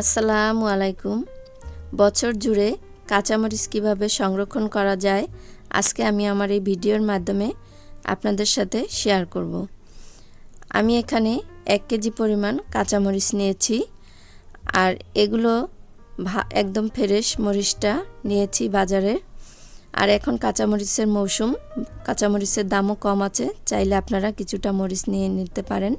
আসসালামু আলাইকুম। বছর জুড়ে কাঁচামরিচ কীভাবে সংরক্ষণ করা যায়, আজকে আমি আমার এই ভিডিওর মাধ্যমে আপনাদের সাথে শেয়ার করব। আমি এখানে এক কেজি পরিমাণ কাঁচামরিচ নিয়েছি, আর এগুলো একদম ফ্রেশ মরিচটা নিয়েছি বাজারের। আর এখন কাঁচামরিচের মৌসুম, কাঁচামরিচের দামও কম আছে, চাইলে আপনারা কিছুটা মরিচ নিয়ে নিতে পারেন।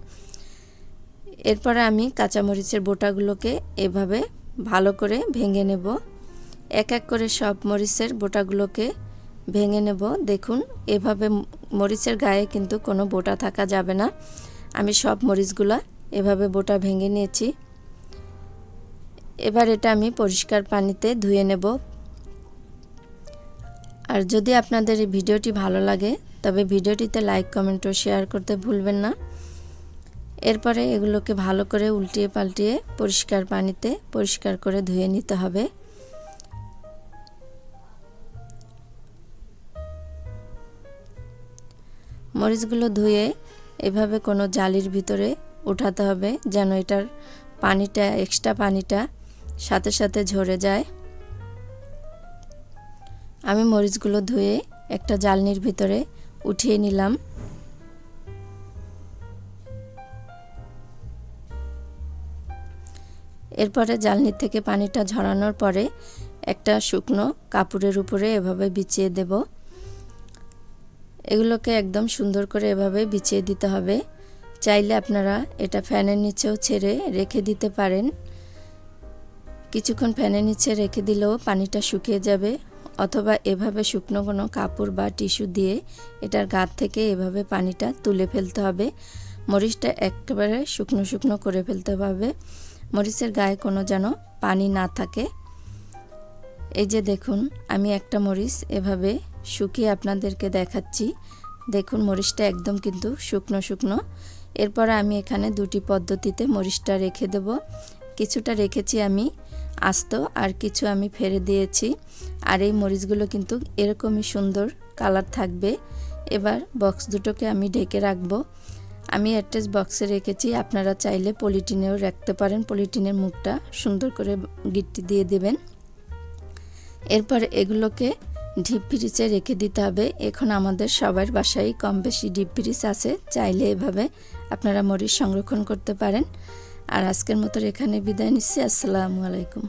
এরপরে আমি কাঁচামরিচের বোটাগুলোকে এভাবে ভালো করে ভেঙে নেব। এক এক করে সব মরিচের বোটাগুলোকে ভেঙে নেব। দেখুন, এভাবে মরিচের গায়ে কিন্তু কোনো বোটা থাকা যাবে না। আমি সব মরিচগুলো এভাবে বোটা ভেঙে নিয়েছি। এবার এটা আমি পরিষ্কার পানিতে ধুয়ে নেব। আর যদি আপনাদের এই ভিডিওটি ভালো লাগে, তবে ভিডিওটিতে লাইক, কমেন্ট ও শেয়ার করতে ভুলবেন না। এরপরে এগুলোকে ভালো করে উল্টিয়ে পাল্টিয়ে পরিষ্কার পানিতে পরিষ্কার করে ধুয়ে নিতে হবে। মরিচগুলো ধুয়ে এভাবে কোনো জালির ভিতরে উঠাতে হবে যেন এটার পানিটা এক্সট্রা পানিটা সাথে সাথে ঝরে যায়। আমি মরিচগুলো ধুয়ে একটা জালনির ভিতরে উঠিয়ে নিলাম। এরপরে জালনি থেকে পানিটা ঝরানোর পরে একটা শুকনো কাপড়ের উপরে এভাবে বিছিয়ে দেব। এগুলোকে একদম সুন্দর করে এভাবে বিছিয়ে দিতে হবে। চাইলে আপনারা এটা ফ্যানের নিচেও ছেড়ে রেখে দিতে পারেন। কিছুক্ষণ ফ্যানের নিচে রেখে দিলেও পানিটা শুকিয়ে যাবে অথবা এভাবে শুকনো কোনো কাপড় বা টিস্যু দিয়ে এটার গাত থেকে এভাবে পানিটা তুলে ফেলতে হবে। মরিচটা একেবারে শুকনো শুকনো করে ফেলতে হবে। মরিচের গায়ে কোনো যেন পানি না থাকে। এই যে দেখুন, আমি একটা মরিচ এভাবে শুকিয়ে আপনাদেরকে দেখাচ্ছি। দেখুন, মরিচটা একদম কিন্তু শুকনো শুকনো। এরপর আমি এখানে দুটি পদ্ধতিতে মরিচটা রেখে দেব। কিছুটা রেখেছি আমি আস্ত আর কিছু আমি ফেরে দিয়েছি। আর এই মরিচগুলো কিন্তু এরকমই সুন্দর কালার থাকবে। এবার বক্স দুটোকে আমি ঢেকে রাখব। আমি অ্যাড্রেস বক্সে রেখেছি, আপনারা চাইলে পলিটিনেও রাখতে পারেন। পলিটিনের মুখটা সুন্দর করে গিট্টি দিয়ে দেবেন। এরপর এগুলোকে ডিপ ফ্রিজে রেখে দিতে হবে। এখন আমাদের সবার বাসায় কম বেশি ডিপ ফ্রিজ আছে, চাইলে এভাবে আপনারা মরিচ সংরক্ষণ করতে পারেন। আর আজকের মতো এখানে বিদায় নিচ্ছি। আসসালামু আলাইকুম।